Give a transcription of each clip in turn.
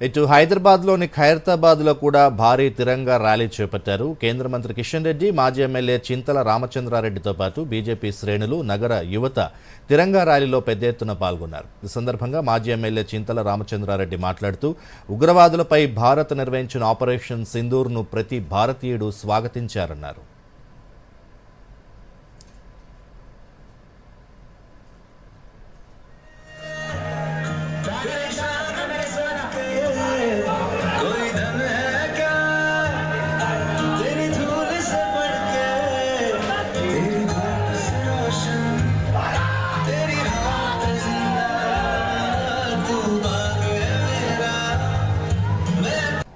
ఇటు హైదరాబాద్లోని ఖైరతాబాద్లో కూడా భారీ తిరంగా ర్యాలీ చేపట్టారు. కేంద్ర మంత్రి కిషన్ రెడ్డి మాజీ ఎమ్మెల్యే చింతల రామచంద్రారెడ్డితో పాటు బీజేపీ శ్రేణులు నగర యువత తిరంగా ర్యాలీలో పెద్ద ఎత్తున పాల్గొన్నారు. ఈ సందర్భంగా మాజీ ఎమ్మెల్యే చింతల రామచంద్రారెడ్డి మాట్లాడుతూ ఉగ్రవాదులపై భారత్ నిర్వహించిన ఆపరేషన్ సింధూర్ను ప్రతి భారతీయుడు స్వాగతించారన్నారు.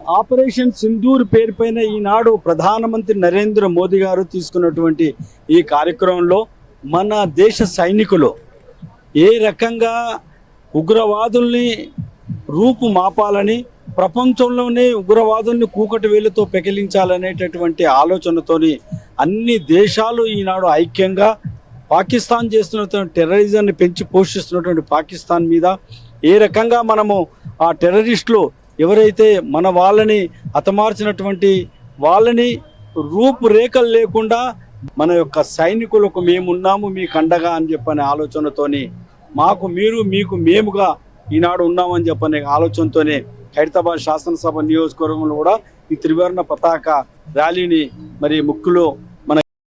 ఆపరేషన్ సింధూర్ పేరుపైన ఈనాడు ప్రధానమంత్రి నరేంద్ర మోదీ గారు తీసుకున్నటువంటి ఈ కార్యక్రమంలో మన దేశ సైనికులు ఏ రకంగా ఉగ్రవాదుల్ని రూపు మాపాలని ప్రపంచంలోనే ఉగ్రవాదుల్ని కూకటి వేలుతో పెకిలించాలనేటటువంటి ఆలోచనతోని అన్ని దేశాలు ఈనాడు ఐక్యంగా పాకిస్తాన్ చేస్తున్నటువంటి టెర్రరిజాన్ని పెంచి పోషిస్తున్నటువంటి పాకిస్తాన్ మీద ఏ రకంగా మనము ఆ టెర్రరిస్టులు ఎవరైతే మన వాళ్ళని హతమార్చినటువంటి వాళ్ళని రూపురేఖలు లేకుండా మన యొక్క సైనికులకు మేమున్నాము మీకు అండగా అని చెప్పనే ఆలోచనతోని మాకు మీరు మీకు మేముగా ఈనాడు ఉన్నామని చెప్పనే ఆలోచనతోనే హైదరాబాద్ శాసనసభ నియోజకవర్గంలో కూడా ఈ త్రివర్ణ పతాక ర్యాలీని మరి ముక్కులో